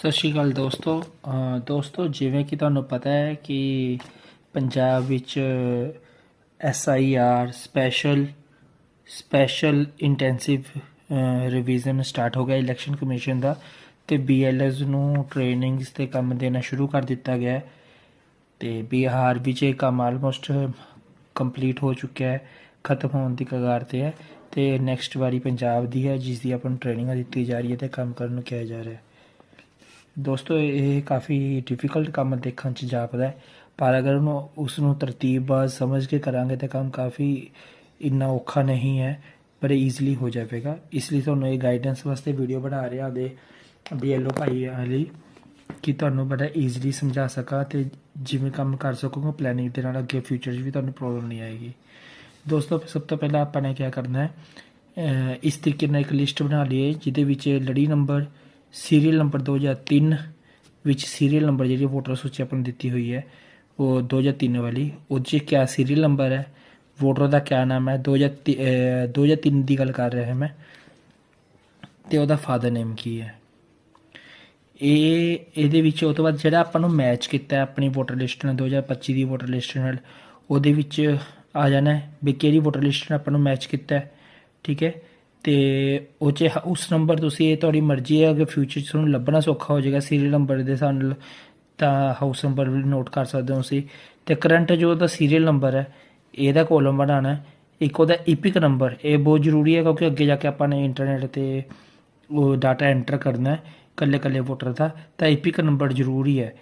ਸਤਿ ਸ਼੍ਰੀ ਅਕਾਲ ਦੋਸਤੋ। ਦੋਸਤੋ, ਜਿਵੇਂ ਕਿ ਤੁਹਾਨੂੰ ਪਤਾ ਹੈ ਕਿ ਪੰਜਾਬ ਵਿੱਚ S I R special special intensive revision start ਹੋ ਗਿਆ ਇਲੈਕਸ਼ਨ ਕਮਿਸ਼ਨ ਦਾ ਤੇ ਬੀਐਲਐਸ ਨੂੰ ਟ੍ਰੇਨਿੰਗਸ ਤੇ ਕੰਮ ਦੇਣਾ ਸ਼ੁਰੂ ਕਰ ਦਿੱਤਾ ਗਿਆ ਹੈ ਤੇ ਬਿਹਾਰ ਵਿੱਚ ਇਹ ਕੰਮ ਆਲਮੋਸਟ ਕੰਪਲੀਟ ਹੋ ਚੁੱਕਿਆ ਹੈ, ਖਤਮ ਹੋਣ ਦੀ ਕਗਾਰ ਤੇ ਹੈ ਤੇ ਨੈਕਸਟ ਵਾਰੀ ਪੰਜਾਬ ਦੀ ਹੈ ਜਿਸ ਦੀ ਆਪਾਂ ਨੂੰ ਟ੍ਰੇਨਿੰਗ ਦਿੱਤੀ ਜਾ ਰਹੀ ਹੈ ਤੇ ਕੰਮ ਕਰਨ ਨੂੰ ਕਿਹਾ ਜਾ ਰਿਹਾ ਹੈ। ਦੋਸਤੋ, ਇਹ ਕਾਫੀ ਡਿਫਿਕਲਟ ਕੰਮ ਦੇਖਣ ਚ ਜਾਪਦਾ ਹੈ, ਪਰ ਅਗਰ ਉਹਨੂੰ ਉਸ ਨੂੰ ਤਰਤੀਬਬਾਜ਼ ਸਮਝ ਕੇ ਕਰਾਂਗੇ ਤਾਂ ਕੰਮ ਕਾਫੀ ਇੰਨਾ ਔਖਾ ਨਹੀਂ ਹੈ ਬੜੇ ਈਜ਼ੀਲੀ ਹੋ ਜਾਵੇਗਾ। ਇਸ ਲਈ ਤੁਹਾਨੂੰ ਇਹ ਗਾਈਡੈਂਸ ਵਾਸਤੇ ਵੀਡੀਓ ਬਣਾ ਰਿਹਾ ਦੇ ਬੀਐਲਓ ਭਾਈ ਲਈ, ਕਿ ਤੁਹਾਨੂੰ ਬੜਾ ਈਜ਼ੀਲੀ ਸਮਝਾ ਸਕਾਂ ਤੇ ਜਿਵੇਂ ਕੰਮ ਕਰ ਸਕੋਗੇ ਪਲੈਨਿੰਗ ਦੇ ਨਾਲ ਅੱਗੇ ਫਿਊਚਰ 'ਚ ਵੀ ਤੁਹਾਨੂੰ ਪ੍ਰੋਬਲਮ ਨਹੀਂ ਆਏਗੀ। ਦੋਸਤੋ, ਸਭ ਤੋਂ ਪਹਿਲਾਂ ਆਪਾਂ ਨੇ ਕੀ ਕਰਨਾ ਹੈ ਇਸ ਤਰੀਕੇ ਨਾਲ ਇੱਕ ਲਿਸਟ ਬਣਾ ਲਈਏ, ਜਿਹਦੇ ਵਿੱਚ ਲੜੀ ਨੰਬਰ ਸੀਰੀਅਲ ਨੰਬਰ 2003 ਵਿੱਚ ਸੀਰੀਅਲ ਨੰਬਰ ਜਿਹੜੀ ਵੋਟਰ ਸੂਚੀ ਆਪਾਂ ਨੂੰ ਦਿੱਤੀ ਹੋਈ ਹੈ, ਉਹ 2003 ਵਾਲੀ। ਉਹ 'ਚ ਕਿਆ ਸੀਰੀਅਲ ਨੰਬਰ ਹੈ? ਵੋਟਰ ਦਾ ਕਿਆ ਨਾਮ ਹੈ? 2003 ਅਹ 2003 ਦੀ ਗੱਲ ਕਰ ਰਿਹਾ ਹਾਂ ਮੈਂ। ਤੇ ਉਹਦਾ ਫਾਦਰ ਨੇਮ ਕੀ ਹੈ? ਇਹ, ਇਹਦੇ ਵਿੱਚ ਉਹ ਤੋਂ ਬਾਅਦ ਜਿਹੜਾ ਆਪਾਂ ਨੂੰ ਮੈਚ ਕੀਤਾ ਆਪਣੀ ਵੋਟਰ ਲਿਸਟ ਨਾਲ 2025 ਦੀ ਵੋਟਰ ਲਿਸਟ ਨਾਲ, ਉਹਦੇ ਵਿੱਚ ਆ ਜਾਣਾ ਵੀ ਕਿਹੜੀ ਵੋਟਰ ਲਿਸਟ ਨਾਲ ਆਪਾਂ ਨੂੰ ਮੈਚ ਕੀਤਾ ਠੀਕ ਹੈ? ਤੇ ਉਹ 'ਚ ਹ- ਉਸ ਨੰਬਰ ਤੁਸੀਂ ਇਹ ਤੁਹਾਡੀ ਮਰਜ਼ੀ ਹੈ, ਅਗਰ ਫਿਊਚਰ 'ਚ ਤੁਹਾਨੂੰ ਲੱਭਣਾ ਸੌਖਾ ਹੋ ਜਾਏਗਾ ਸੀਰੀਅਲ ਨੰਬਰ ਦੇ ਸਾਨੂੰ ਤਾਂ ਹਾਊਸ ਨੰਬਰ ਵੀ ਨੋਟ ਕਰ ਸਕਦੇ ਹੋ ਤੁਸੀਂ। ਤੇ ਕਰੰਟ ਜੋ ਉਹਦਾ ਸੀਰੀਅਲ ਨੰਬਰ ਹੈ, ਇਹਦਾ ਕੋਲਮ ਬਣਾਉਣਾ ਇੱਕ ਉਹਦਾ ਇਪਿਕ ਨੰਬਰ ਇਹ ਬਹੁਤ ਜ਼ਰੂਰੀ ਹੈ ਕਿਉਂਕਿ ਅੱਗੇ ਜਾ ਕੇ ਆਪਾਂ ਨੇ ਇੰਟਰਨੈਟ ਤੇ ਉਹ ਡਾਟਾ ਐਂਟਰ ਕਰਨਾ ਹੈ ਕੱਲੇ ਕੱਲੇ ਵੋਟਰ ਦਾ, ਤਾਂ ਇਪਿਕ ਨੰਬਰ ਜ਼ਰੂਰੀ ਹੈ।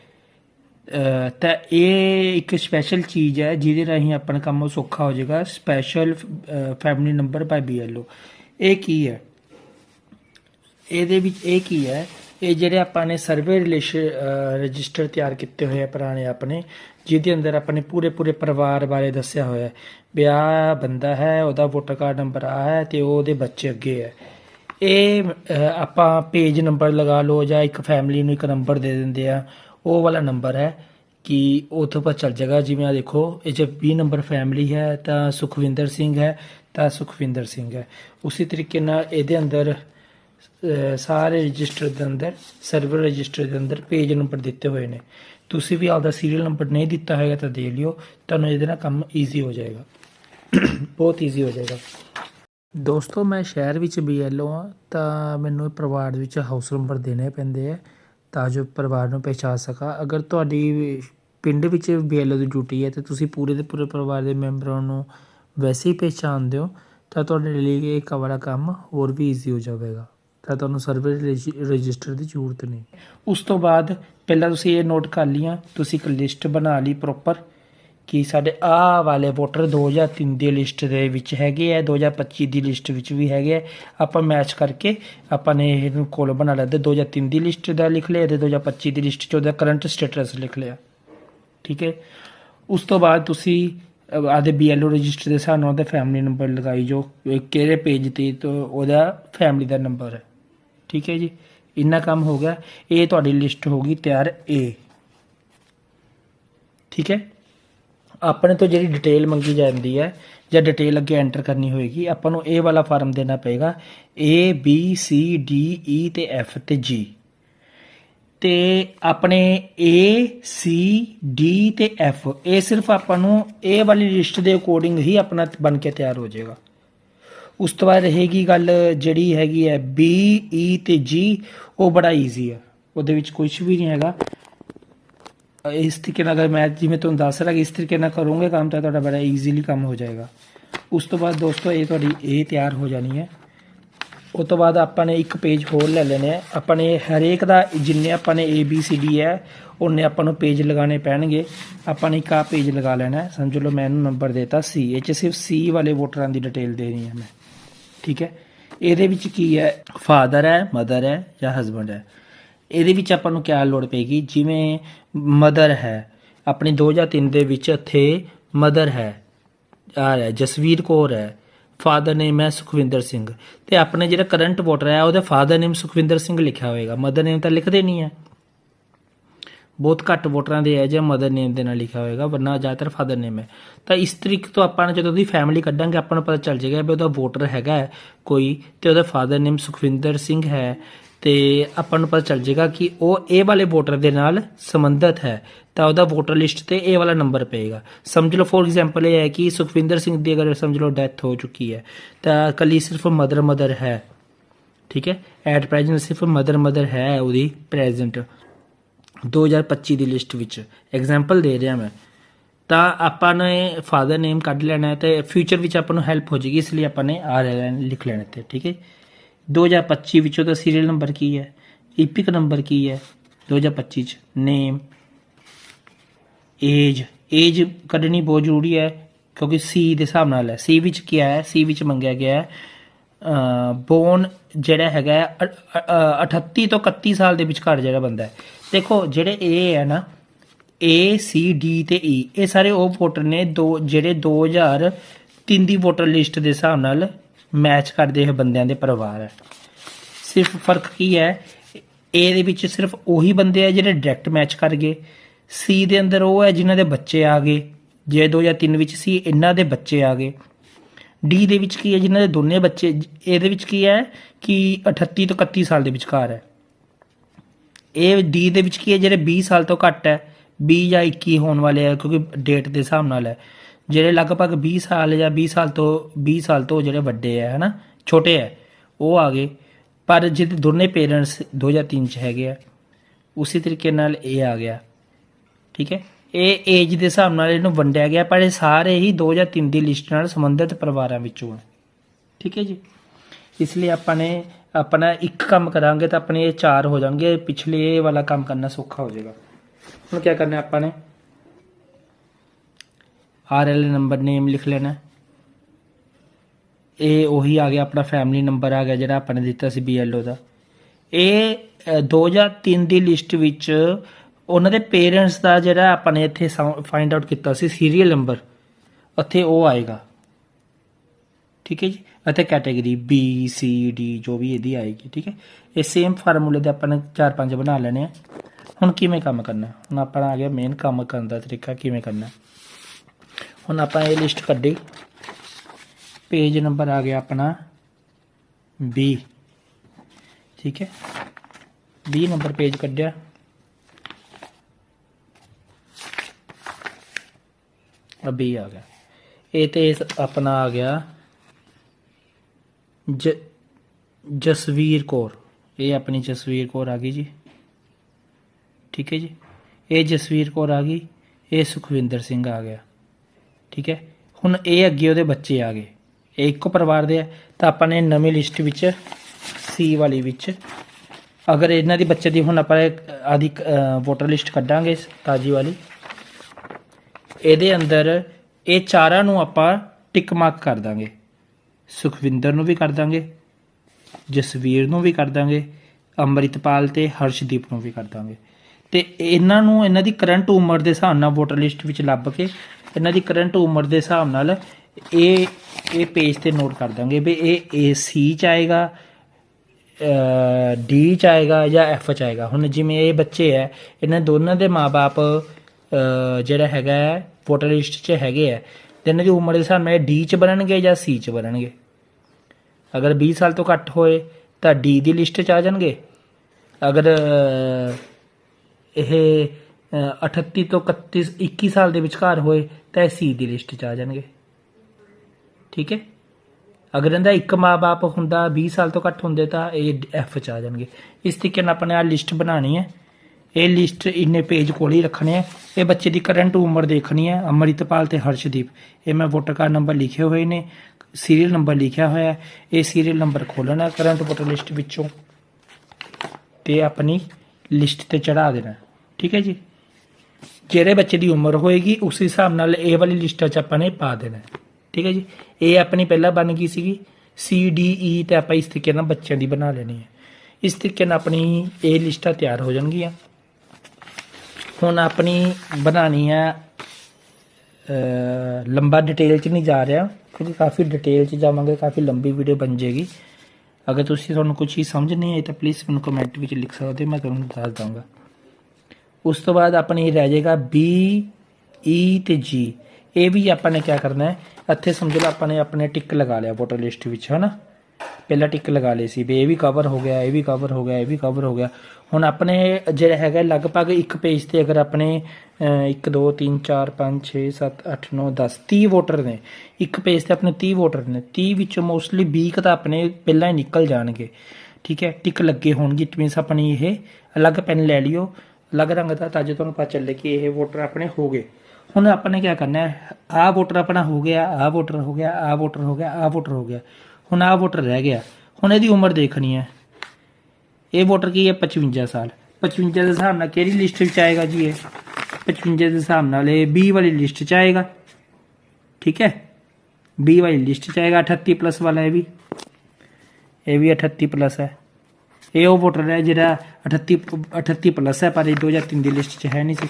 ਤਾਂ ਇਹ ਇੱਕ ਸਪੈਸ਼ਲ ਚੀਜ਼ ਹੈ, ਜਿਹਦੇ ਰਾਹੀਂ ਆਪਣਾ ਕੰਮ ਸੌਖਾ ਹੋ ਜਾਏਗਾ। Special family number by BLO ਇਹ ਕੀ ਹੈ? ਇਹਦੇ ਵਿੱਚ ਇਹ ਕੀ ਹੈ? ਇਹ ਜਿਹੜੇ ਆਪਾਂ ਨੇ ਸਰਵੇ ਰਿਲੇਸ਼ਨ ਰਜਿਸਟਰ ਤਿਆਰ ਕੀਤੇ ਹੋਏ ਆ ਪੁਰਾਣੇ ਆਪਣੇ, ਜਿਹਦੇ ਅੰਦਰ ਆਪਣੇ ਪੂਰੇ ਪੂਰੇ ਪਰਿਵਾਰ ਬਾਰੇ ਦੱਸਿਆ ਹੋਇਆ ਹੈ। ਵੀ ਬੰਦਾ ਹੈ, ਉਹਦਾ ਵੋਟਰ ਕਾਰਡ ਨੰਬਰ ਆ ਹੈ ਤੇ ਉਹਦੇ ਬੱਚੇ ਅੱਗੇ ਹੈ। ਇਹ ਆਪਾਂ ਪੇਜ ਨੰਬਰ ਲਗਾ ਲਓ ਜਾਂ ਇੱਕ ਫੈਮਿਲੀ ਨੂੰ ਇੱਕ ਨੰਬਰ ਦੇ ਦਿੰਦੇ ਆ, ਉਹ ਵਾਲਾ ਨੰਬਰ ਹੈ ਕਿ ਉੱਥੋਂ ਪਤਾ ਚੱਲ ਜਾਏਗਾ ਜਿਵੇਂ ਆ ਦੇਖੋ, ਇਹ ਜੇ 20 ਨੰਬਰ ਫੈਮਿਲੀ ਹੈ, ਤਾਂ ਸੁਖਵਿੰਦਰ ਸਿੰਘ ਹੈ ਤਾਂ ਸੁਖਵਿੰਦਰ ਸਿੰਘ ਹੈ। ਉਸੇ ਤਰੀਕੇ ਨਾਲ ਇਹਦੇ ਅੰਦਰ ਸਾਰੇ ਰਜਿਸਟਰ ਦੇ ਅੰਦਰ, ਸਰਵਰ ਰਜਿਸਟਰ ਦੇ ਅੰਦਰ ਪੇਜ ਨੰਬਰ ਦਿੱਤੇ ਹੋਏ ਨੇ। ਤੁਸੀਂ ਵੀ ਆਪਦਾ ਸੀਰੀਅਲ ਨੰਬਰ ਨਹੀਂ ਦਿੱਤਾ ਹੈਗਾ ਤਾਂ ਦੇ ਲਿਓ, ਤੁਹਾਨੂੰ ਇਹਦੇ ਨਾਲ ਕੰਮ ਈਜ਼ੀ ਹੋ ਜਾਏਗਾ। ਬਹੁਤ ਈਜ਼ੀ ਹੋ ਜਾਏਗਾ। ਦੋਸਤੋ, ਮੈਂ ਸ਼ਹਿਰ ਵਿੱਚ ਬੀਐਲਓ ਆ ਤਾਂ ਮੈਨੂੰ ਪਰਿਵਾਰ ਵਿੱਚ ਹਾਊਸ ਨੰਬਰ ਦੇਣੇ ਪੈਂਦੇ ਆ, ਤਾਂ ਜੋ ਪਰਿਵਾਰ ਨੂੰ ਪਹਿਚਾਨ ਸਕਾਂ। ਅਗਰ ਤੁਹਾਡੀ ਪਿੰਡ ਵਿੱਚ ਬੀਐਲਓ ਦੀ ਡਿਊਟੀ ਹੈ, ਤੇ ਤੁਸੀਂ ਪੂਰੇ ਦੇ ਪੂਰੇ ਪਰਿਵਾਰ ਦੇ ਮੈਂਬਰਾਂ ਨੂੰ ਵੈਸੇ ਹੀ ਪਹਿਚਾਨਦੇ ਹੋ, ਤਾਂ ਤੁਹਾਡੇ ਲਈ ਇਹ ਵਾਲਾ ਕੰਮ ਹੋਰ ਵੀ ਈਜ਼ੀ ਹੋ ਜਾਵੇਗਾ। ਤਾਂ ਤੁਹਾਨੂੰ ਸਰਵੇ ਰਜਿਸਟਰ ਦੀ ਜ਼ਰੂਰਤ ਨਹੀਂ। ਉਸ ਤੋਂ ਬਾਅਦ ਪਹਿਲਾਂ ਤੁਸੀਂ ਇਹ ਨੋਟ ਕਰ ਲਿਆ ਤੁਸੀਂ ਇੱਕ ਲਿਸਟ ਬਣਾ ਲਈ ਪ੍ਰੋਪਰ ਕਿ ਸਾਡੇ ਆ ਵਾਲੇ ਵੋਟਰ 2003 ਦੀ ਲਿਸਟ ਦੇ ਵਿੱਚ ਹੈਗੇ ਆ 2025 ਦੀ ਲਿਸਟ ਵਿੱਚ ਵੀ ਹੈਗੇ ਆ। ਆਪਾਂ ਮੈਚ ਕਰਕੇ ਆਪਾਂ ਨੇ ਇਹਨੂੰ ਕੋਲ ਬਣਾ ਲਿਆ ਤੇ 2003 ਦੀ ਲਿਸਟ ਦਾ ਲਿਖ ਲਿਆ ਤੇ 2025 ਦੀ ਲਿਸਟ 'ਚ ਉਹਦਾ ਕਰੰਟ ਸਟੇਟਸ ਲਿਖ ਲਿਆ। ਠੀਕ ਹੈ? ਉਸ ਤੋਂ ਬਾਅਦ ਤੁਸੀਂ ਆਦੇ ਬੀਐਲਓ ਰਜਿਸਟਰ ਦੇ ਸਾਨੂੰ ਨਾਲ ਉਹਦਾ ਫੈਮਿਲੀ ਨੰਬਰ ਲਗਾਈ ਜੋ ਕਿਹੜੇ ਪੇਜ ਤੇ ਤੋਂ ਉਹਦਾ ਫੈਮਿਲੀ ਦਾ ਨੰਬਰ ਹੈ। ਠੀਕ ਹੈ ਜੀ? ਇੰਨਾ ਕੰਮ ਹੋ ਗਿਆ। ਇਹ ਤੁਹਾਡੀ ਲਿਸਟ ਹੋ ਗਈ ਤਿਆਰ ਏ ਠੀਕ ਹੈ? ਆਪਣੇ ਤੋਂ ਜਿਹੜੀ ਡਿਟੇਲ ਮੰਗੀ ਜਾਂਦੀ ਹੈ ਜਾਂ ਡਿਟੇਲ ਅੱਗੇ ਐਂਟਰ ਕਰਨੀ ਹੋਏਗੀ, ਆਪਾਂ ਨੂੰ ਇਹ ਵਾਲਾ ਫਾਰਮ ਦੇਣਾ ਪਏਗਾ। A, B, C, D E ਤੇ F ਤੇ G ਤੇ ਆਪਣੇ A, C, D ਤੇ F, ਇਹ ਸਿਰਫ ਆਪਾਂ ਨੂੰ ਇਹ ਵਾਲੀ ਲਿਸਟ ਦੇ ਅਕੋਰਡਿੰਗ ਹੀ ਆਪਣਾ ਬਣ ਕੇ ਤਿਆਰ ਹੋ ਜਾਏਗਾ। ਉਸ ਤੋਂ ਬਾਅਦ ਰਹੇਗੀ ਗੱਲ ਜਿਹੜੀ ਹੈਗੀ ਹੈ B E ਤੇ G, ਉਹ ਬੜਾ ਈਜ਼ੀ ਹੈ ਉਹਦੇ ਵਿੱਚ ਕੁਝ ਵੀ ਨਹੀਂ ਹੈਗਾ। ਇਸ ਤਰੀਕੇ ਨਾਲ ਅਗਰ ਮੈਂ ਜਿਵੇਂ ਤੁਹਾਨੂੰ ਦੱਸ ਰਿਹਾ ਕਿ ਇਸ ਤਰੀਕੇ ਨਾਲ ਕਰੋਗੇ ਕੰਮ ਤਾਂ ਤੁਹਾਡਾ ਬੜਾ ਈਜ਼ੀਲੀ ਕੰਮ ਹੋ ਜਾਏਗਾ। ਉਸ ਤੋਂ ਬਾਅਦ ਦੋਸਤੋ, ਇਹ ਤੁਹਾਡੀ ਇਹ ਤਿਆਰ ਹੋ ਜਾਣੀ ਹੈ। ਉਸ ਤੋਂ ਬਾਅਦ ਆਪਾਂ ਨੇ ਇੱਕ ਪੇਜ ਹੋਰ ਲੈ ਲੈਣੇ ਆ। ਆਪਾਂ ਨੇ ਹਰੇਕ ਦਾ ਜਿੰਨੇ ਆਪਾਂ ਨੇ ਏ ਬੀ ਸੀ ਡੀ ਹੈ, ਉਹਨੇ ਆਪਾਂ ਨੂੰ ਪੇਜ ਲਗਾਉਣੇ ਪੈਣਗੇ। ਆਪਾਂ ਨੇ ਇੱਕ ਆ ਪੇਜ ਲਗਾ ਲੈਣਾ ਸਮਝ ਲਓ, ਮੈਂ ਇਹਨੂੰ ਨੰਬਰ ਦੇਤਾ ਸੀ ਇਹ 'ਚ ਸਿਰਫ ਸੀ ਵਾਲੇ ਵੋਟਰਾਂ ਦੀ ਡਿਟੇਲ ਦੇਣੀ ਹੈ ਮੈਂ। ਠੀਕ ਹੈ? ਇਹਦੇ ਵਿੱਚ ਕੀ ਹੈ? ਫਾਦਰ ਹੈ ਮਦਰ ਹੈ ਜਾਂ ਹਸਬੰਡ ਹੈ। ਇਹਦੇ ਵਿੱਚ ਆਪਾਂ ਨੂੰ ਕਿਆ ਲੋੜ ਪਏਗੀ? ਜਿਵੇਂ ਮਦਰ ਹੈ, ਆਪਣੀ 2003 ਦੇ ਵਿੱਚ ਇੱਥੇ ਮਦਰ ਹੈ ਆ ਹੈ, ਜਸਵੀਰ ਕੌਰ ਹੈ ਫਾਦਰ ਨੇਮ ਹੈ ਸੁਖਵਿੰਦਰ ਸਿੰਘ। ਤੇ ਆਪਣੇ ਜਿਹੜਾ ਕਰੰਟ ਵੋਟਰ ਹੈ, ਉਹਦੇ ਫਾਦਰ ਨੇਮ ਸੁਖਵਿੰਦਰ ਸਿੰਘ ਲਿਖਿਆ ਹੋਏਗਾ। ਮਦਰ ਨੇਮ ਤਾਂ ਲਿਖਦੇ ਨਹੀਂ ਹੈ। ਬਹੁਤ ਘੱਟ ਵੋਟਰਾਂ ਦੇ ਹੈ ਜਾਂ ਮਦਰ ਨੇਮ ਦੇ ਨਾਲ ਲਿਖਿਆ ਹੋਏਗਾ, ਵਰਨਾ ਜ਼ਿਆਦਾਤਰ ਫਾਦਰ ਨੇਮ ਹੈ। ਤਾਂ ਇਸ ਤਰੀਕੇ ਤੋਂ ਆਪਾਂ ਜਦੋਂ ਉਹਦੀ ਫੈਮਿਲੀ ਕੱਢਾਂਗੇ, ਆਪਾਂ ਨੂੰ ਪਤਾ ਚੱਲ ਜਾਏਗਾ ਵੀ ਉਹਦਾ ਵੋਟਰ ਹੈਗਾ ਕੋਈ, ਤੇ ਉਹਦਾ ਫਾਦਰ ਨੇਮ ਸੁਖਵਿੰਦਰ ਸਿੰਘ ਹੈ ਤੇ ਆਪਾਂ ਨੂੰ ਪਤਾ ਚੱਲ ਜਾਏਗਾ ਕਿ ਉਹ ਇਹ ਵਾਲੇ ਵੋਟਰ ਦੇ ਨਾਲ ਸੰਬੰਧਿਤ ਹੈ। ਤਾਂ ਉਹਦਾ ਵੋਟਰ ਲਿਸਟ ਤੇ ਇਹ ਵਾਲਾ ਨੰਬਰ ਪਏਗਾ। ਸਮਝ ਲਓ ਫੋਰ ਐਗਜ਼ਾਮਪਲ ਇਹ ਹੈ ਕਿ ਸੁਖਵਿੰਦਰ ਸਿੰਘ ਦੀ ਅਗਰ ਸਮਝ ਲਓ ਡੈਥ ਹੋ ਚੁੱਕੀ ਹੈ, ਤਾਂ ਕੱਲੀ ਸਿਰਫ ਮਦਰ ਮਦਰ ਹੈ। ਠੀਕ ਹੈ? ਐਟ ਪ੍ਰੈਜ਼ੈਂਟ ਸਿਰਫ ਮਦਰ ਮਦਰ ਹੈ ਉਹਦੀ ਪ੍ਰੈਜ਼ੈਂਟ 2025 ਦੀ ਲਿਸਟ ਵਿੱਚ ਐਗਜ਼ਾਮਪਲ ਦੇ ਰਿਹਾ ਮੈਂ। ਤਾਂ ਆਪਾਂ ਨੇ ਫਾਦਰ ਨੇਮ ਕੱਢ ਲੈਣਾ ਹੈ ਤੇ ਫਿਊਚਰ ਵਿੱਚ ਆਪਾਂ ਨੂੰ ਹੈਲਪ ਹੋ ਜਾਏਗੀ, ਇਸ ਲਈ ਆਪਾਂ ਨੇ ਆਰ ਐਲ ਐਨ ਲਿਖ ਲੈਣਾ ਤੇ ਠੀਕ ਹੈ? 2025 ਵਿੱਚੋਂ ਦਾ ਸੀਰੀਅਲ ਨੰਬਰ ਕੀ ਹੈ? ਈਪਿਕ ਨੰਬਰ ਕੀ ਹੈ? 2025 ਚ ਨੇਮ ਏਜ ਏਜ ਕੱਢਣੀ ਬਹੁਤ ਜ਼ਰੂਰੀ ਹੈ ਕਿਉਂਕਿ ਸੀ ਦੇ ਹਿਸਾਬ ਨਾਲ ਹੈ। ਸੀ ਵਿੱਚ ਕੀ ਹੈ ਸੀ ਵਿੱਚ ਮੰਗਿਆ ਗਿਆ ਹੈ ਬੋਨ ਜਿਹੜਾ ਹੈਗਾ ਹੈ, 38 ਤੋਂ 31 ਸਾਲ ਦੇ ਵਿਚਕਾਰ ਜਿਹੜਾ ਬੰਦਾ ਹੈ। ਦੇਖੋ ਜਿਹੜੇ ਇਹ ਹੈ ਨਾ ਏ ਸੀ ਡੀ ਤੇ ਈ ਇਹ ਸਾਰੇ ਉਹ ਵੋਟਰ ਨੇ ਦੋ ਜਿਹੜੇ 2003 ਦੀ ਵੋਟਰ ਲਿਸਟ ਦੇ ਹਿਸਾਬ ਨਾਲ ਮੈਚ ਕਰਦੇ ਹੋਏ ਬੰਦਿਆਂ ਦੇ ਪਰਿਵਾਰ ਹੈ। ਸਿਰਫ ਫ਼ਰਕ ਕੀ ਹੈ? ਏ ਦੇ ਵਿੱਚ ਸਿਰਫ ਉਹੀ ਬੰਦੇ ਆ ਜਿਹੜੇ ਡਾਇਰੈਕਟ ਮੈਚ ਕਰ ਗਏ। ਸੀ ਦੇ ਅੰਦਰ ਉਹ ਹੈ ਜਿਨ੍ਹਾਂ ਦੇ ਬੱਚੇ ਆ ਗਏ। ਜੇ 2003 ਵਿੱਚ ਸੀ, ਇਹਨਾਂ ਦੇ ਬੱਚੇ ਆ ਗਏ। ਡੀ ਦੇ ਵਿੱਚ ਕੀ ਹੈ? ਜਿਨ੍ਹਾਂ ਦੇ ਦੋਨੇ ਬੱਚੇ ਇਹਦੇ ਵਿੱਚ ਕੀ ਹੈ ਕਿ 38 ਤੋਂ 31 ਸਾਲ ਦੇ ਵਿਚਕਾਰ ਹੈ। ਇਹ ਡੀ ਦੇ ਵਿੱਚ ਕੀ ਹੈ? ਜਿਹੜੇ 20 ਸਾਲ ਤੋਂ ਘੱਟ ਹੈ। 20 ਜਾਂ 21 ਹੋਣ ਵਾਲੇ ਆ, ਕਿਉਂਕਿ ਡੇਟ ਦੇ ਹਿਸਾਬ ਨਾਲ ਹੈ। ਜਿਹੜੇ ਲਗਭਗ 20 ਸਾਲ ਜਾਂ 20 ਸਾਲ ਤੋਂ 20 ਸਾਲ ਤੋਂ ਜਿਹੜੇ ਵੱਡੇ ਆ, ਹਨਾ, ਛੋਟੇ ਆ, ਉਹ ਆ ਗਏ। ਪਰ ਜਿਹਦੇ ਦੋਨੇ ਪੇਰੈਂਟਸ 2003 ਚ ਹੈਗੇ ਆ, ਉਸੇ ਤਰੀਕੇ ਨਾਲ ਇਹ ਆ ਗਿਆ। ਠੀਕ ਹੈ? ਇਹ ਏਜ ਦੇ ਹਿਸਾਬ ਨਾਲ ਇਹਨੂੰ ਵੰਡਿਆ ਗਿਆ, ਪਰ ਇਹ ਸਾਰੇ ਹੀ 2003 ਦੀ ਲਿਸਟ ਨਾਲ ਸੰਬੰਧਿਤ ਪਰਿਵਾਰਾਂ ਵਿੱਚੋਂ ਹੈ ਠੀਕ ਹੈ ਜੀ? ਇਸ ਲਈ ਆਪਾਂ ਨੇ ਆਪਣਾ ਇੱਕ ਕੰਮ ਕਰਾਂਗੇ ਤਾਂ ਆਪਣੇ ਇਹ ਚਾਰ ਹੋ ਜਾਣਗੇ, ਪਿਛਲੇ ਇਹ ਵਾਲਾ ਕੰਮ ਕਰਨਾ ਸੌਖਾ ਹੋ ਜਾਏਗਾ। ਹੁਣ ਕੀ ਕਰਨਾ ਆਪਾਂ ਨੇ? ਆਰ ਐਲ ਨੰਬਰ ਨੇਮ ਲਿਖ ਲੈਣਾ। ਇਹ ਉਹੀ ਆ ਗਿਆ ਆਪਣਾ ਫੈਮਿਲੀ ਨੰਬਰ ਆ ਗਿਆ ਜਿਹੜਾ ਆਪਾਂ ਨੇ ਦਿੱਤਾ ਸੀ ਬੀਐਲਓ ਦਾ। ਇਹ ਅ, 2003 ਦੀ ਲਿਸਟ ਵਿੱਚ ਉਹਨਾਂ ਦੇ ਪੇਰੈਂਟਸ ਦਾ ਜਿਹੜਾ ਆਪਾਂ ਨੇ ਇੱਥੇ ਫਾਈਂਡ ਆਊਟ ਕੀਤਾ ਸੀ ਸੀਰੀਅਲ ਨੰਬਰ ਉੱਥੇ ਉਹ ਆਏਗਾ। ਠੀਕ ਹੈ ਜੀ? ਅਤੇ ਕੈਟਾਗਰੀ B C D ਜੋ ਵੀ ਇਹਦੀ ਆਏਗੀ ਠੀਕ ਹੈ? ਇਹ ਸੇਮ ਫਾਰਮੂਲੇ ਦੇ ਆਪਾਂ ਨੇ ਚਾਰ ਪੰਜ ਬਣਾ ਲੈਣੇ ਆ। ਹੁਣ ਕਿਵੇਂ ਕੰਮ ਕਰਨਾ? ਹੁਣ ਆਪਣਾ ਆ ਗਿਆ ਮੇਨ ਕੰਮ ਕਰਨ ਦਾ ਤਰੀਕਾ ਕਿਵੇਂ ਕਰਨਾ? ਹੁਣ ਆਪਾਂ ਇਹ ਲਿਸਟ ਕੱਢੀ। ਪੇਜ ਨੰਬਰ ਆ ਗਿਆ ਆਪਣਾ 20 ਠੀਕ ਹੈ? 20 ਨੰਬਰ ਪੇਜ ਕੱਢਿਆ। ਆ 20 ਆ ਗਿਆ। ਇਹ ਤੇ ਆਪਣਾ ਆ ਗਿਆ ਜ, ਜਸਵੀਰ ਕੌਰ। ਇਹ ਆਪਣੀ ਜਸਵੀਰ ਕੌਰ ਆ ਗਈ ਜੀ। ਠੀਕ ਹੈ ਜੀ? ਇਹ ਜਸਵੀਰ ਕੌਰ ਆ ਗਈ। ਇਹ ਸੁਖਵਿੰਦਰ ਸਿੰਘ ਆ ਗਿਆ। ਠੀਕ ਹੈ? ਹੁਣ ਇਹ ਅੱਗੇ ਉਹਦੇ ਬੱਚੇ ਆ ਗਏ। ਇਹ ਇੱਕੋ ਪਰਿਵਾਰ ਦੇ ਆ। ਤਾਂ ਆਪਾਂ ਨੇ ਨਵੀਂ ਲਿਸਟ ਵਿੱਚ ਸੀ ਵਾਲੀ ਵਿੱਚ ਅਗਰ ਇਹਨਾਂ ਦੀ ਬੱਚੇ ਦੀ ਹੁਣ ਆਪਾਂ ਇੱਕ ਆਦੀ ਵੋਟਰ ਲਿਸਟ ਕੱਢਾਂਗੇ ਤਾਜੀ ਵਾਲੀ। ਇਹਦੇ ਅੰਦਰ ਇਹ ਚਾਰਾਂ ਨੂੰ ਆਪਾਂ ਟਿਕ ਮਾਰਕ ਕਰ ਦਾਂਗੇ। ਸੁਖਵਿੰਦਰ ਨੂੰ ਵੀ ਕਰ ਦਾਂਗੇ। ਜਸਵੀਰ ਨੂੰ ਵੀ ਕਰ ਦਾਂਗੇ। ਅੰਮ੍ਰਿਤਪਾਲ ਤੇ ਹਰਸ਼ਦੀਪ ਨੂੰ ਵੀ ਕਰ ਦਾਂਗੇ। ਤੇ ਇਹਨਾਂ ਨੂੰ, ਇਹਨਾਂ ਦੀ ਕਰੰਟ ਉਮਰ ਦੇ ਹਿਸਾਬ ਨਾਲ ਵੋਟਰ ਲਿਸਟ ਵਿੱਚ ਲੱਭ ਕੇ ਇਹਨਾਂ ਦੀ ਕਰੰਟ ਉਮਰ ਦੇ ਹਿਸਾਬ ਨਾਲ ਇਹ ਇਹ ਪੇਜ ਤੇ ਨੋਟ ਕਰ ਦਾਂਗੇ ਵੀ ਇਹ ਏ ਸੀ ਚ ਆਏਗਾ ਡੀ ਚ ਆਏਗਾ ਜਾਂ ਐਫ ਚ ਆਏਗਾ। ਹੁਣ ਜਿਵੇਂ ਇਹ ਬੱਚੇ ਹੈ, ਇਹਨਾਂ ਦੋਨਾਂ ਦੇ ਮਾਪੇ ਜਿਹੜਾ ਹੈਗਾ ਵੋਟਰ ਲਿਸਟ 'ਚ ਹੈਗੇ ਆ ਤੇ ਇਹਨਾਂ ਦੀ ਉਮਰ ਦੇ ਹਿਸਾਬ ਨਾਲ ਡੀ ਚ ਬਣਨਗੇ ਜਾਂ ਸੀ ਚ ਬਣਨਗੇ? ਅਗਰ 20 ਸਾਲ ਤੋਂ ਘੱਟ ਹੋਏ, ਤਾਂ ਡੀ ਦੀ ਲਿਸਟ 'ਚ ਆ ਜਾਣਗੇ। ਅਗਰ ਇਹ 38 ਤੋਂ 31 21 ਸਾਲ ਦੇ ਵਿਚਕਾਰ ਹੋਏ ਤਾਂ ਇਹ ਸੀ ਦੀ ਲਿਸਟ 'ਚ ਆ ਜਾਣਗੇ। ਠੀਕ ਹੈ? ਅਗਰ ਇਹਦਾ ਇੱਕ ਮਾਪੇ ਹੁੰਦਾ 20 ਸਾਲ ਤੋਂ ਘੱਟ ਹੁੰਦੇ ਤਾਂ ਇਹ ਐਫ 'ਚ ਆ ਜਾਣਗੇ। ਇਸ ਤਰੀਕੇ ਨਾਲ ਆਪਣੇ ਆ ਲਿਸਟ ਬਣਾਉਣੀ ਹੈ। ਇਹ ਲਿਸਟ ਇੰਨੇ ਪੇਜ ਕੋਲ ਹੀ ਰੱਖਣੇ ਆ ਇਹ ਬੱਚੇ ਦੀ ਕਰੰਟ ਉਮਰ ਦੇਖਣੀ ਹੈ। ਅੰਮ੍ਰਿਤਪਾਲ ਤੇ ਹਰਸ਼ਦੀਪ। ਇਹ ਮੈਂ ਵੋਟਰ ਕਾਰਡ ਨੰਬਰ ਲਿਖੇ ਹੋਏ ਨੇ। ਸੀਰੀਅਲ ਨੰਬਰ ਲਿਖਿਆ ਹੋਇਆ ਹੈ। ਇਹ ਸੀਰੀਅਲ ਨੰਬਰ ਖੋਲਣਾ ਕਰੰਟ ਵੋਟਰ ਲਿਸਟ ਵਿੱਚੋਂ। ਤੇ ਆਪਣੀ ਲਿਸਟ ਤੇ ਚੜਾ ਦੇਣਾ ਠੀਕ ਹੈ ਜੀ? ਜਿਹੜੇ ਬੱਚੇ ਦੀ ਉਮਰ ਹੋਏਗੀ, ਉਸ ਹਿਸਾਬ ਨਾਲ ਇਹ ਵਾਲੀ ਲਿਸਟਾਂ 'ਚ ਆਪਾਂ ਨੇ ਪਾ ਦੇਣਾ। ਠੀਕ ਹੈ ਜੀ? ਇਹ ਆਪਣੀ ਪਹਿਲਾਂ ਬਣ ਗਈ ਸੀਗੀ। ਸੀ ਡੀ ਈ ਤੇ ਆਪਾਂ ਇਸ ਤਰੀਕੇ ਨਾਲ ਬੱਚਿਆਂ ਦੀ ਬਣਾ ਲੈਣੀ ਹੈ। ਇਸ ਤਰੀਕੇ ਨਾਲ ਆਪਣੀ ਇਹ ਲਿਸਟਾਂ ਤਿਆਰ ਹੋ ਜਾਣਗੀਆਂ। ਹੁਣ ਆਪਣੀ ਬਣਾਣੀ ਹੈ ਲੰਬਾ ਡਿਟੇਲ 'ਚ ਨਹੀਂ ਜਾ ਰਿਹਾ, ਕਿਉਂਕਿ ਕਾਫੀ ਡਿਟੇਲ 'ਚ ਜਾਵਾਂਗੇ, ਕਾਫੀ ਲੰਬੀ ਵੀਡੀਓ ਬਣ ਜਾਏਗੀ। ਅਗਰ ਤੁਸੀਂ ਤੁਹਾਨੂੰ ਕੁਝ ਹੀ ਸਮਝ ਨਹੀਂ ਆਈ ਤਾਂ ਪਲੀਜ਼ ਮੈਨੂੰ ਕਮੈਂਟ ਵਿੱਚ ਲਿਖ ਸਕਦੇ ਹੋ, ਮੈਂ ਤੁਹਾਨੂੰ ਦੱਸ ਦਾਂਗਾ ਉਸ ਤੋਂ ਬਾਅਦ ਆਪਣੀ ਰਹਿ ਜਾਏਗਾ ਬੀ ਈ e ਤੇ ਜੀ ਇਹ ਵੀ ਆਪਾਂ ਨੇ ਕੀ ਕਰਨਾ ਹੈ? ਇੱਥੇ ਸਮਝ ਲਓ ਆਪਾਂ ਨੇ ਆਪਣੇ ਟਿਕ ਲਗਾ ਲਿਆ ਵੋਟਰ ਲਿਸਟ ਵਿੱਚ, ਹਨਾ? ਪਹਿਲਾਂ ਟਿਕ ਲਗਾ ਲਈ ਸੀ ਵੀ ਇਹ ਵੀ ਕਵਰ ਹੋ ਗਿਆ, ਇਹ ਵੀ ਕਵਰ ਹੋ ਗਿਆ, ਇਹ ਵੀ ਕਵਰ ਹੋ ਗਿਆ। ਹੁਣ ਆਪਣੇ ਜਿਹੜਾ ਹੈਗਾ ਲਗਭਗ ਇੱਕ ਪੇਜ ਤੇ ਅਗਰ ਆਪਣੇ 1 2 3 4 5 6 7 8 9 10 30 ਵੋਟਰ ਨੇ, ਇੱਕ ਪੇਜ ਤੇ ਆਪਣੇ 30 ਵੋਟਰ ਨੇ 30 ਵਿੱਚੋਂ ਮੋਸਟਲੀ 20 ਕੁ ਤਾਂ ਆਪਣੇ ਪਹਿਲਾਂ ਹੀ ਨਿਕਲ ਜਾਣਗੇ। ਠੀਕ ਹੈ? ਟਿਕ ਲੱਗੇ ਹੋਣਗੇ ਇਟ ਮੀਨਸ ਆਪਣੀ ਇਹ ਅਲੱਗ ਪੈਨ ਲੈ ਲਿਓ। ਅਲੱਗ ਰੰਗ ਦਾ ਤਾਂ ਅੱਜ ਤੁਹਾਨੂੰ ਪਤਾ ਚੱਲੇ ਕਿ ਇਹ ਵੋਟਰ ਆਪਣੇ ਹੋ ਗਏ। ਹੁਣ ਆਪਾਂ ਨੇ ਕੀ ਕਰਨਾ ਹੈ? ਆਹ ਵੋਟਰ ਆਪਣਾ ਹੋ ਗਿਆ, ਆਹ ਵੋਟਰ ਹੋ ਗਿਆ, ਆਹ ਵੋਟਰ ਹੋ ਗਿਆ, ਆਹ ਵੋਟਰ ਹੋ ਗਿਆ। ਹੁਣ ਆਹ ਵੋਟਰ ਰਹਿ ਗਿਆ। ਹੁਣ ਇਹਦੀ ਉਮਰ ਦੇਖਣੀ ਹੈ। ਇਹ ਵੋਟਰ ਕੀ ਹੈ? 55 ਸਾਲ। 55 ਦੇ ਹਿਸਾਬ ਨਾਲ ਕਿਹੜੀ ਲਿਸਟ ਵਿੱਚ ਆਏਗਾ ਜੀ ਇਹ? 55 ਦੇ ਹਿਸਾਬ ਨਾਲ ਇਹ 20 ਵਾਲੀ ਲਿਸਟ ਚ ਆਏਗਾ। ਠੀਕ ਹੈ? 20 ਵਾਲੀ ਲਿਸਟ ਚ ਆਏਗਾ। 38 ਪਲੱਸ ਵਾਲਾ ਇਹ ਵੀ। ਇਹ ਵੀ 38 ਪਲੱਸ ਹੈ। ਇਹ ਉਹ ਵੋਟਰ ਹੈ ਜਿਹੜਾ 38 38 ਪਲੱਸ ਹੈ, ਪਰ ਇਹ 2003 ਦੀ ਲਿਸਟ 'ਚ ਹੈ ਨਹੀਂ ਸੀ।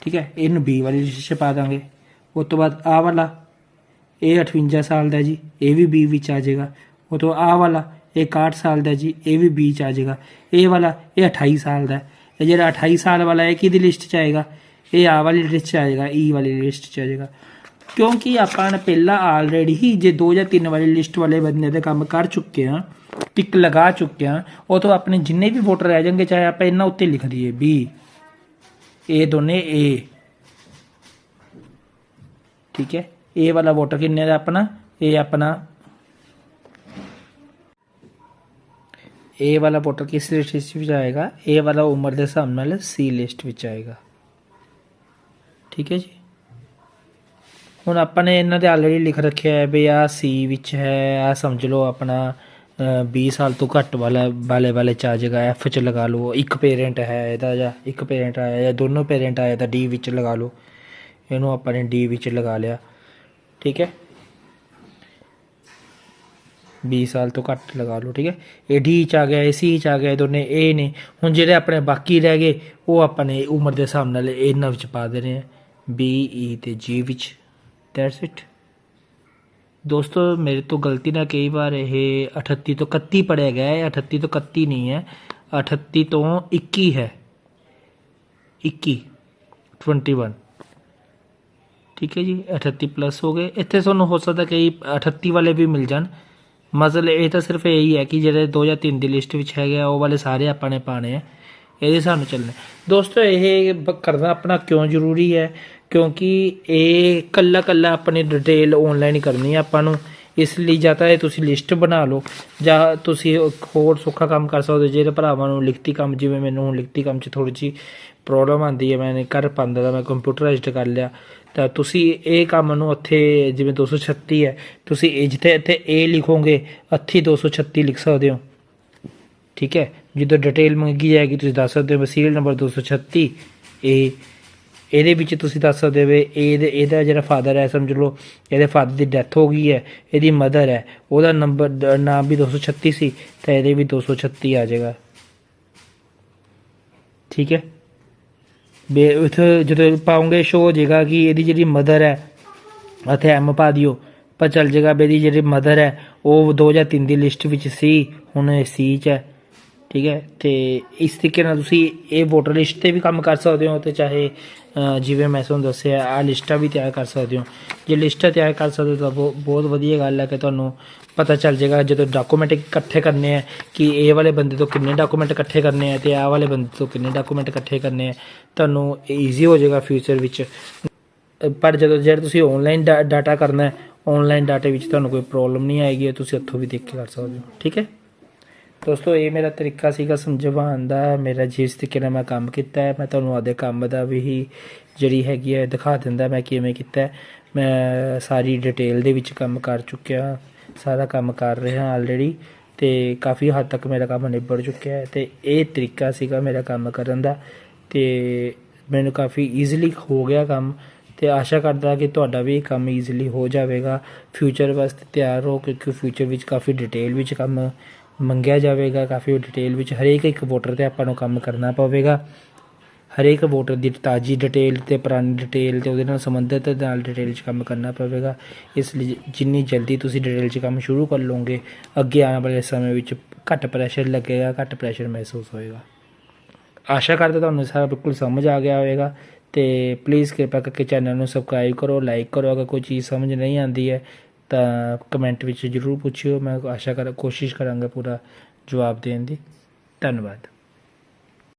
ਠੀਕ ਹੈ? ਇਹਨੂੰ ਬੀ ਵਾਲੀ ਲਿਸਟ 'ਚ ਪਾ ਦਾਂਗੇ। ਉਸ ਤੋਂ ਬਾਅਦ ਆ ਵਾਲਾ, ਇਹ 58 ਸਾਲ ਦਾ ਜੀ, ਇਹ ਵੀ ਬੀ ਵਿੱਚ ਆ ਜਾਏਗਾ। ਉਹ ਤੋਂ ਆਹ ਵਾਲਾ, ਇਹ 61 ਸਾਲ ਦਾ ਜੀ, ਇਹ ਵੀ ਬੀ ਚ ਆ ਜਾਏਗਾ। ਇਹ ਵਾਲਾ, ਇਹ 28 ਸਾਲ ਦਾ ਇਹ ਜਿਹੜਾ 28 ਸਾਲ ਵਾਲਾ ਹੈ ਕਿਹਦੀ ਲਿਸਟ 'ਚ ਆਏਗਾ? ਇਹ ਆ ਵਾਲੀ ਲਿਸਟ 'ਚ ਆ ਜਾਏਗਾ ਈ e ਵਾਲੀ ਲਿਸਟ 'ਚ ਆ ਜਾਏਗਾ ਕਿਉਂਕਿ ਆਪਾਂ ਨੇ ਪਹਿਲਾਂ ਆਲਰੇਡੀ ਹੀ ਜੇ 2 ਜਾਂ 3 ਵਾਲੀ ਲਿਸਟ ਵਾਲੇ ਬੰਦੇ ਦੇ ਕੰਮ ਕਰ ਚੁੱਕੇ ਆ ਟਿਕ ਲਗਾ ਚੁੱਕੇ ਆ ਉਹ ਤੋਂ ਆਪਣੇ ਜਿੰਨੇ ਵੀ ਵੋਟਰ ਰਹਿ ਜਾਣਗੇ, ਚਾਹੇ ਆਪਾਂ ਇਹਨਾਂ ਉੱਤੇ ਲਿਖ ਦਈਏ ਬੀ ਇਹ ਦੋਨੇ ਏ ਠੀਕ ਹੈ? ਏ ਵਾਲਾ ਵੋਟਰ ਕਿੰਨੇ ਦਾ ਆਪਣਾ? ਇਹ ਆਪਣਾ। ਏ ਵਾਲਾ ਵੋਟਰ ਕਿਸ ਲਿਸਟ ਵਿੱਚ ਆਏਗਾ ਏ ਵਾਲਾ ਉਮਰ ਦੇ ਹਿਸਾਬ ਨਾਲ ਸੀ ਲਿਸਟ ਵਿੱਚ ਆਏਗਾ ਠੀਕ ਹੈ ਜੀ? ਹੁਣ ਆਪਾਂ ਨੇ ਇਹਨਾਂ ਦੇ ਆਲਰੇਡੀ ਲਿਖ ਰੱਖਿਆ ਹੈ ਵੀ ਆ ਸੀ ਵਿੱਚ ਹੈ ਆ ਸਮਝ ਲਓ ਆਪਣਾ। ਵੀਹ ਸਾਲ ਤੋਂ ਘੱਟ ਵਾਲਾ ਵਾਲੇ ਵਾਲੇ ਚ ਆ ਜਾਏਗਾ ਐਫ ਚ ਲਗਾ ਲਓ, ਇੱਕ ਪੇਰੈਂਟ ਹੈ ਇਹਦਾ ਜਾਂ ਇੱਕ ਪੇਰੈਂਟ ਆਇਆ ਜਾਂ ਦੋਨੋਂ ਪੇਰੈਂਟ ਆਇਆ ਤਾਂ ਡੀ ਵਿੱਚ ਲਗਾ ਲਓ। ਇਹਨੂੰ ਆਪਾਂ ਨੇ ਡੀ ਵਿੱਚ ਲਗਾ ਲਿਆ। ਠੀਕ ਹੈ? 20 ਸਾਲ ਤੋਂ ਘੱਟ ਲਗਾ ਲਓ, ਠੀਕ ਹੈ? ਇਹ ਡੀ ਚ ਆ ਗਿਆ, ਇਹ ਸੀ ਚ ਆ ਗਿਆ, ਇਹ ਦੋਨੇ ਇਹ ਨੇ। ਹੁਣ ਜਿਹੜੇ ਆਪਣੇ ਬਾਕੀ ਰਹਿ ਗਏ, ਉਹ ਆਪਾਂ ਨੇ ਉਮਰ ਦੇ ਹਿਸਾਬ ਨਾਲ ਇਹਨਾਂ ਵਿੱਚ ਪਾ ਦੇਣੇ ਆ। ਬੀ ਈ e ਤੇ ਜੀ ਵਿੱਚ। ਦੈਟਸ ਇਟ ਦੋਸਤੋ, ਮੇਰੇ ਤੋਂ ਗਲਤੀ ਨਾਲ ਕਈ ਵਾਰ ਇਹ 38 ਤੋਂ 31 ਪੜਿਆ ਗਿਆ ਹੈ। 38 ਤੋਂ 31 ਨਹੀਂ ਹੈ। 38 ਤੋਂ 21 ਹੈ। 21 21 ਠੀਕ ਹੈ ਜੀ 38 ਪਲੱਸ ਹੋ ਗਏ। ਇੱਥੇ ਤੁਹਾਨੂੰ ਹੋ ਸਕਦਾ ਕਈ 38 ਵਾਲੇ ਵੀ ਮਿਲ ਜਾਣ। ਮਸਲ ਇਹ ਤਾਂ ਸਿਰਫ ਇਹੀ ਹੈ ਕਿ ਜਿਹੜੇ 2 ਜਾਂ 3 ਦੀ ਲਿਸਟ ਵਿੱਚ ਹੈਗੇ ਆ, ਉਹ ਵਾਲੇ ਸਾਰੇ ਆਪਾਂ ਨੇ ਪਾਣੇ ਆ। ਇਹਦੇ ਸਾਨੂੰ ਚੱਲਣਾ ਦੋਸਤੋ, ਇਹ ਕਰਨਾ ਆਪਣਾ ਕਿਉਂ ਜ਼ਰੂਰੀ ਹੈ? ਕਿਉਂਕਿ ਇਹ ਕੱਲਾ ਕੱਲਾ ਆਪਣੀ ਡਿਟੇਲ ਆਨਲਾਈਨ ਕਰਨੀ ਹੈ ਆਪਾਂ ਨੂੰ। ਇਸ ਲਈ ਜਾਂ ਤਾਂ ਇਹ ਤੁਸੀਂ ਲਿਸਟ ਬਣਾ ਲਓ, ਜਾਂ ਤੁਸੀਂ ਹੋਰ ਸੌਖਾ ਕੰਮ ਕਰ ਸਕਦੇ ਹੋ ਜਿਹੜੇ ਭਰਾਵਾਂ ਨੂੰ ਲਿਖਤੀ ਕੰਮ, ਜਿਵੇਂ ਮੈਨੂੰ ਹੁਣ ਲਿਖਤੀ ਕੰਮ 'ਚ ਥੋੜੀ ਜਿਹੀ ਪ੍ਰੋਬਲਮ ਆਉਂਦੀ ਹੈ, ਮੈਂ ਨਹੀਂ ਕਰ ਪਾਉਂਦਾ ਤਾਂ ਮੈਂ ਕੰਪਿਊਟਰਾਈਜ਼ਡ ਕਰ ਲਿਆ। ਤਾਂ ਤੁਸੀਂ ਇਹ ਕੰਮ ਨੂੰ ਉੱਥੇ ਜਿਵੇਂ 236 ਹੈ, ਤੁਸੀਂ ਇਹ ਜਿੱਥੇ ਇੱਥੇ A ਲਿਖੋਗੇ, ਅੱਥੀ 236 ਲਿਖ ਸਕਦੇ ਹੋ। ਠੀਕ ਹੈ? ਜਦੋਂ ਡਿਟੇਲ ਮੰਗੀ ਜਾਏਗੀ, ਤੁਸੀਂ ਦੱਸ ਸਕਦੇ ਹੋ ਸੀਰੀਅਲ ਨੰਬਰ 236 ਇਹ ਇਹਦੇ ਵਿੱਚ ਤੁਸੀਂ ਦੱਸ ਸਕਦੇ ਹੋ ਇਹ ਦੇ ਇਹਦਾ ਜਿਹੜਾ ਫਾਦਰ ਹੈ, ਸਮਝ ਲਓ, ਇਹਦੇ ਫਾਦਰ ਦੀ ਡੈਥ ਹੋ ਗਈ ਹੈ, ਇਹਦੀ ਮਦਰ ਹੈ, ਉਹਦਾ ਨੰਬਰ ਨਾਮ ਵੀ 236 ਸੀ ਤਾਂ ਇਹਦੇ ਵੀ 236 ਆ ਜਾਏਗਾ। ਠੀਕ ਹੈ? ਬੇ ਉੱਥੇ ਜਦੋਂ ਪਾਉਂਗੇ ਸ਼ੋ ਹੋ ਜਾਏਗਾ ਕਿ ਇਹਦੀ ਜਿਹੜੀ ਮਦਰ ਹੈ, ਇੱਥੇ ਐਮ ਪਾ ਦਿਓ, ਪਰ ਚੱਲ ਜਾਏਗਾ ਵੀ ਇਹਦੀ ਜਿਹੜੀ ਮਦਰ ਹੈ, ਉਹ 2 ਜਾਂ 3 ਦੀ ਲਿਸਟ ਵਿੱਚ ਸੀ, ਹੁਣ ਇਹ ਸੀ ਚ ਹੈ। ਠੀਕ ਹੈ? ਤੇ ਇਸ ਤਰੀਕੇ ਨਾਲ ਤੁਸੀਂ ਇਹ ਵੋਟਰ ਲਿਸਟ ਤੇ ਵੀ ਕੰਮ ਕਰ ਸਕਦੇ ਹੋ ਤੇ ਚਾਹੇ ਜਿਵੇਂ ਮੈਂ ਤੁਹਾਨੂੰ ਦੱਸਿਆ ਆ ਲਿਸਟਾਂ ਵੀ ਤਿਆਰ ਕਰ ਸਕਦੇ ਹੋ। ਜੇ ਲਿਸਟਾਂ ਤਿਆਰ ਕਰ ਸਕਦੇ ਹੋ ਤਾਂ ਬਹੁ- ਬਹੁਤ ਵਧੀਆ ਗੱਲ ਹੈ ਕਿ ਤੁਹਾਨੂੰ ਪਤਾ ਚੱਲ ਜਾਏਗਾ, ਜਦੋਂ ਡਾਕੂਮੈਂਟ ਇਕੱਠੇ ਕਰਨੇ ਆ ਕਿ ਇਹ ਵਾਲੇ ਬੰਦੇ ਤੋਂ ਕਿੰਨੇ ਡਾਕੂਮੈਂਟ ਇਕੱਠੇ ਕਰਨੇ ਆ ਤੇ ਆਹ ਵਾਲੇ ਬੰਦੇ ਤੋਂ ਕਿੰਨੇ ਡਾਕੂਮੈਂਟ ਇਕੱਠੇ ਕਰਨੇ ਆ, ਤੁਹਾਨੂੰ ਈਜ਼ੀ ਹੋ ਜਾਏਗਾ ਫਿਊਚਰ ਵਿੱਚ। ਪਰ ਜਦੋਂ, ਜਿਹੜਾ ਤੁਸੀਂ ਆਨਲਾਈਨ ਡਾਟਾ ਕਰਨਾ ਹੈ ਆਨਲਾਈਨ ਡਾਟਾ ਵਿੱਚ ਤੁਹਾਨੂੰ ਕੋਈ ਪ੍ਰੋਬਲਮ ਨਹੀਂ ਆਏਗੀ ਤੁਸੀਂ ਉੱਥੋਂ ਵੀ ਦੇਖ ਕੇ ਕਰ ਸਕਦੇ ਹੋ। ਠੀਕ ਹੈ? ਦੋਸਤੋ, ਇਹ ਮੇਰਾ ਤਰੀਕਾ ਸੀਗਾ ਸਮਝਵਾਉਣ ਦਾ। ਮੇਰਾ ਜਿਸ ਤਰੀਕੇ ਨਾਲ ਮੈਂ ਕੰਮ ਕੀਤਾ ਹੈ। ਮੈਂ ਤੁਹਾਨੂੰ ਆਦੇ ਕੰਮ ਦਾ ਵੀ ਜਿਹੜੀ ਹੈਗੀ ਹੈ, ਦਿਖਾ ਦਿੰਦਾ ਮੈਂ ਕਿਵੇਂ ਕੀਤਾ ਮੈਂ ਸਾਰੀ ਡਿਟੇਲ ਦੇ ਵਿੱਚ ਕੰਮ ਕਰ ਚੁੱਕਿਆ ਸਾਰਾ ਕੰਮ ਕਰ ਰਿਹਾ ਆਲਰੇਡੀ ਤੇ ਕਾਫੀ ਹੱਦ ਤੱਕ ਮੇਰਾ ਕੰਮ ਨਿਬੜ ਚੁੱਕਿਆ ਹੈ ਤੇ ਇਹ ਤਰੀਕਾ ਸੀਗਾ ਮੇਰਾ ਕੰਮ ਕਰਨ ਦਾ ਤੇ ਮੈਨੂੰ ਕਾਫੀ ਈਜ਼ੀਲੀ ਹੋ ਗਿਆ ਕੰਮ ਤੇ ਆਸ਼ਾ ਕਰਦਾ ਕਿ ਤੁਹਾਡਾ ਵੀ ਇਹ ਕੰਮ ਈਜ਼ੀਲੀ ਹੋ ਜਾਵੇਗਾ। ਫਿਊਚਰ ਵਾਸਤੇ ਤਿਆਰ ਹੋ ਕਿਉਂਕਿ ਫਿਊਚਰ ਵਿੱਚ ਕਾਫੀ ਡਿਟੇਲ ਵਿੱਚ ਕੰਮ ਮੰਗਿਆ ਜਾਵੇਗਾ, ਕਾਫੀ ਡਿਟੇਲ ਵਿੱਚ ਹਰੇਕ ਇੱਕ ਵੋਟਰ ਤੇ ਆਪਾਂ ਨੂੰ ਕੰਮ ਕਰਨਾ ਪਵੇਗਾ। ਹਰੇਕ ਵੋਟਰ ਦੀ ਤਾਜ਼ੀ ਡਿਟੇਲ ਤੇ ਪੁਰਾਣੀ ਡਿਟੇਲ ਤੇ ਉਹਦੇ ਨਾਲ ਸੰਬੰਧਿਤ ਨਾਲ ਡਿਟੇਲ 'ਚ ਕੰਮ ਕਰਨਾ ਪਵੇਗਾ। ਇਸ ਲਈ ਜਿੰਨੀ ਜਲਦੀ ਤੁਸੀਂ ਡਿਟੇਲ 'ਚ ਕੰਮ ਸ਼ੁਰੂ ਕਰ ਲਓਗੇ, ਅੱਗੇ ਆਉਣ ਵਾਲੇ ਸਮੇਂ ਵਿੱਚ ਘੱਟ ਪ੍ਰੈਸ਼ਰ ਲੱਗੇਗਾ, ਘੱਟ ਪ੍ਰੈਸ਼ਰ ਮਹਿਸੂਸ ਹੋਏਗਾ। ਆਸ਼ਾ ਕਰਦਾ ਤੁਹਾਨੂੰ ਸਾਰਾ ਬਿਲਕੁਲ ਸਮਝ ਆ ਗਿਆ ਹੋਵੇਗਾ ਤੇ ਪਲੀਜ਼ ਕਿਰਪਾ ਕਰਕੇ ਚੈਨਲ ਨੂੰ ਸਬਸਕ੍ਰਾਈਬ ਕਰੋ ਲਾਈਕ ਕਰੋ। ਅਗਰ ਕੋਈ ਚੀਜ਼ ਸਮਝ ਨਹੀਂ ਆਉਂਦੀ ਹੈ ਤਾਂ ਕਮੈਂਟ ਵਿੱਚ ਜਰੂਰ ਪੁੱਛਿਓ। ਮੈਂ ਆਸ਼ਾ ਕਰ, ਕੋਸ਼ਿਸ਼ ਕਰਾਂਗਾ ਪੂਰਾ ਜਵਾਬ ਦੇਣ ਦੀ। ਧੰਨਵਾਦ।